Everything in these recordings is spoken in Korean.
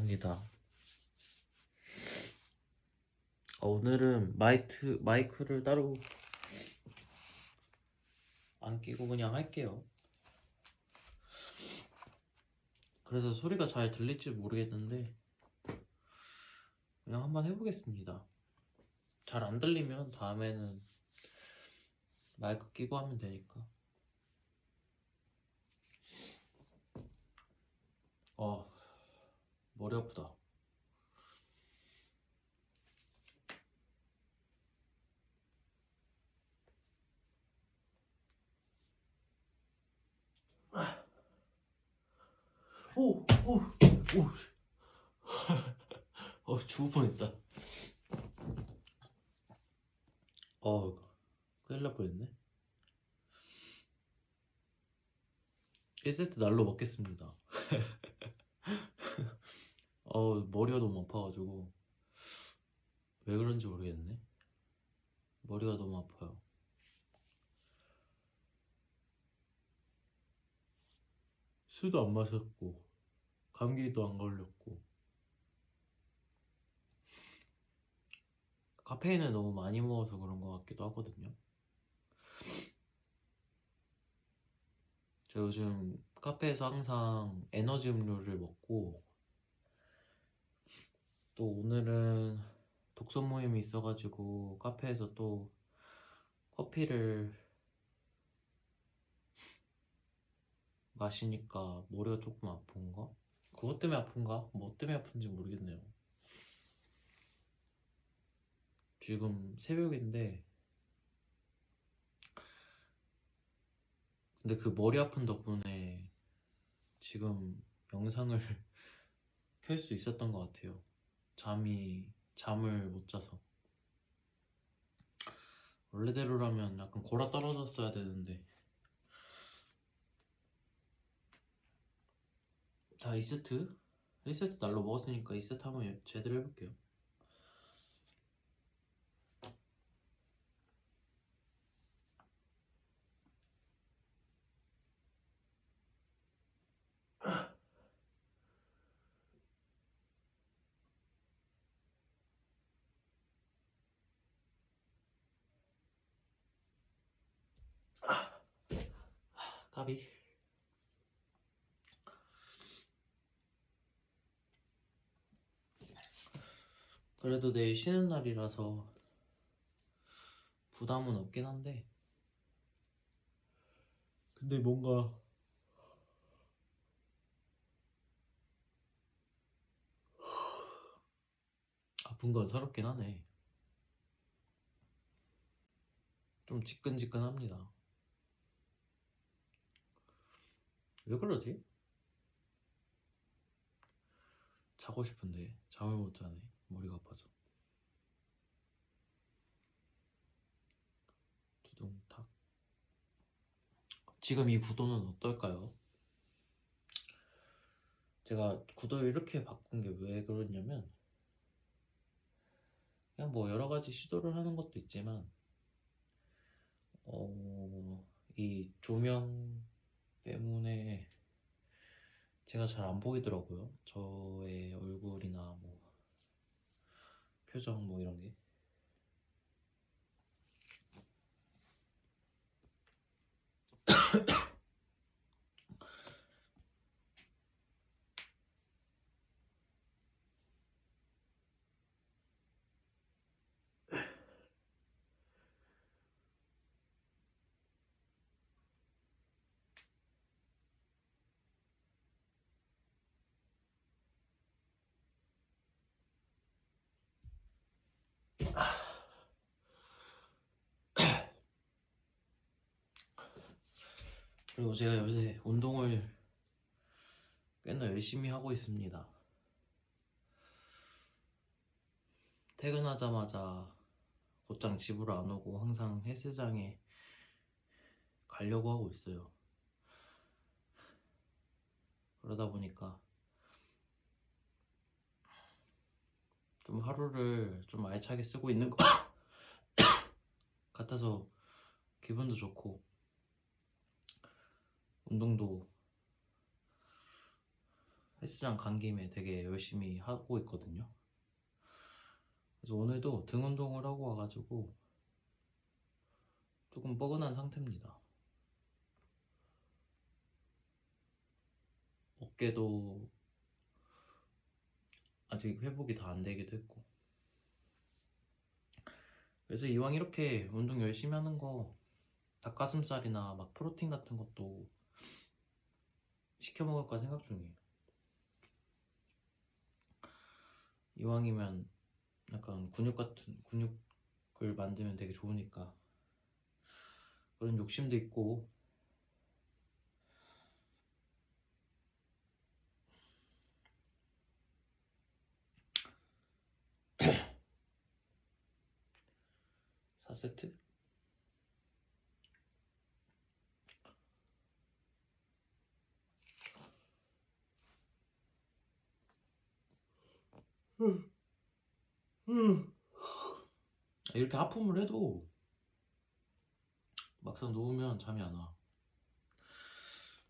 합니다. 어, 오늘은 마이트, 마이크를 따로 안 끼고 그냥 할게요. 그래서 소리가 잘 들릴지 모르겠는데 그냥 한번 해보겠습니다. 잘 안 들리면 다음에는 마이크 끼고 하면 되니까. 어, 머리 아프다. 오, 오, 오. 어, 죽을 뻔했다. 어, 큰일 날 뻔했네. 1세트 날로 먹겠습니다. 어, 머리가 너무 아파가지고. 왜 그런지 모르겠네. 머리가 너무 아파요. 술도 안 마셨고, 감기도 안 걸렸고. 카페인을 너무 많이 먹어서 그런 것 같기도 하거든요. 저 요즘 카페에서 항상 에너지 음료를 먹고, 또 오늘은 독서 모임이 있어가지고 카페에서 또 커피를 마시니까 머리가 조금 아픈가? 그것 때문에 아픈가? 뭐 때문에 아픈지 모르겠네요. 지금 새벽인데, 근데 그 머리 아픈 덕분에 지금 영상을 켤 수 있었던 것 같아요. 잠이, 잠을 못 자서. 원래대로라면 약간 골아 떨어졌어야 되는데. 자, 2세트? 1세트 날로 먹었으니까 2세트 한번 제대로 해볼게요. 까비. 그래도 내일 쉬는 날이라서 부담은 없긴 한데. 근데 뭔가 아픈 건 서럽긴 하네. 좀 지끈지끈합니다. 왜 그러지? 자고 싶은데 잠을 못 자네. 머리가 아파서. 두둥탁. 지금 이 구도는 어떨까요? 제가 구도를 이렇게 바꾼 게 왜 그러냐면 그냥 뭐 여러 가지 시도를 하는 것도 있지만 어, 이 조명 때문에 제가 잘 안 보이더라고요. 저의 얼굴이나 뭐 표정 뭐 이런 게. 그리고 제가 요새 운동을 꽤나 열심히 하고 있습니다. 퇴근하자마자 곧장 집으로 안 오고 항상 헬스장에 가려고 하고 있어요. 그러다 보니까 좀 하루를 좀 알차게 쓰고 있는 것 같아서 기분도 좋고 운동도 헬스장 간 김에 되게 열심히 하고 있거든요. 그래서 오늘도 등 운동을 하고 와가지고 조금 뻐근한 상태입니다. 어깨도 아직 회복이 다 안 되기도 했고. 그래서 이왕 이렇게 운동 열심히 하는 거 닭가슴살이나 막 프로틴 같은 것도 시켜 먹을까 생각 중이에요. 이왕이면 약간 근육 같은 근육을 만들면 되게 좋으니까. 그런 욕심도 있고. 사세트 이렇게 하품을 해도 막상 누우면 잠이 안 와.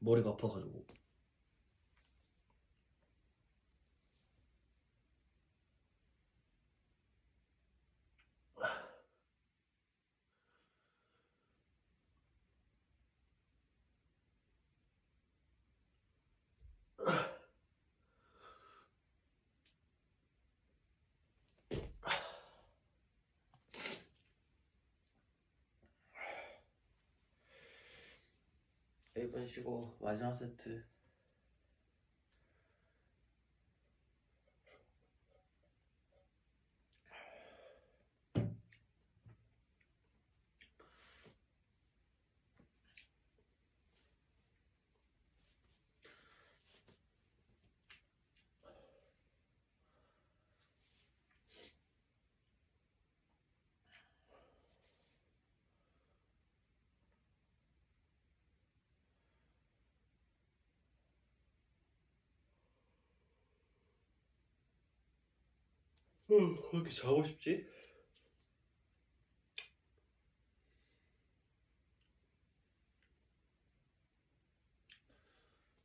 머리가 아파가지고. 일분 쉬고 마지막 세트. 왜 이렇게 자고 싶지?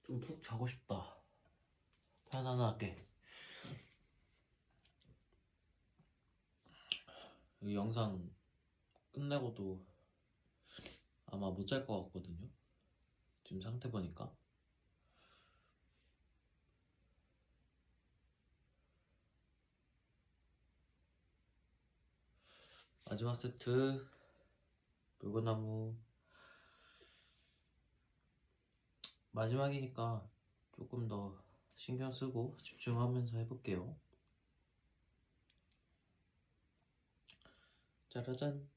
좀 푹 자고 싶다. 편안하게. 이 영상 끝내고도 아마 못 잘 것 같거든요. 지금 상태 보니까. 마지막 세트. 물구나무. 마지막이니까 조금 더 신경 쓰고 집중하면서 해볼게요. 짜라잔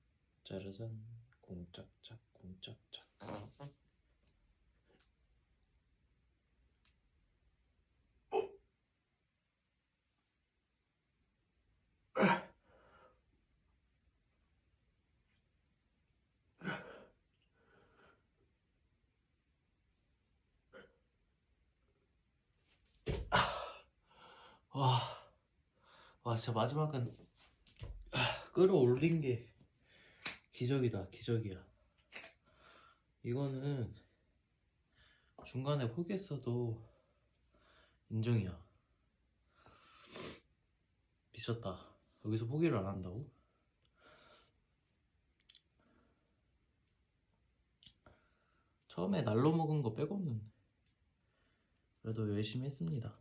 짜라잔. 쿵짝짝 쿵짝짝 와 진짜 마지막은 아, 끌어올린 게 기적이다 기적이야. 이거는 중간에 포기했어도 인정이야. 미쳤다. 여기서 포기를 안 한다고? 처음에 날로 먹은 거 빼고는 그래도 열심히 했습니다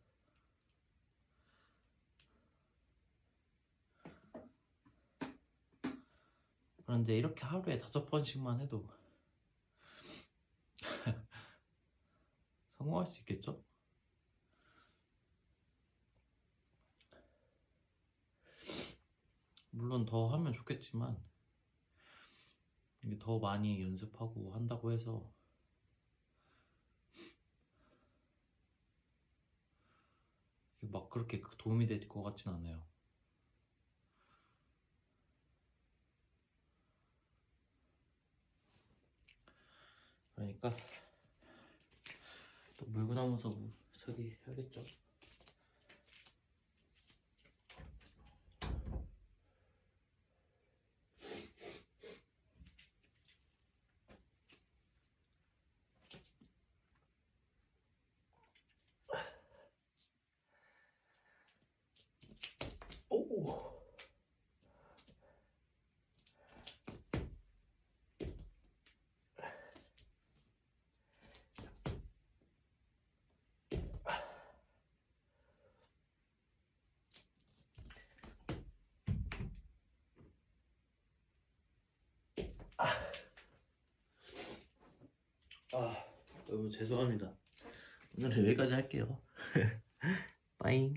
그런데 이렇게 하루에 다섯 번씩만 해도 성공할 수 있겠죠? 물론 더 하면 좋겠지만 더 많이 연습하고 한다고 해서 막 그렇게 도움이 될 것 같진 않아요. 그러니까 또 물구나무 서고 서기 해야겠죠. 죄송합니다. 오늘은 여기까지 할게요. 빠잉.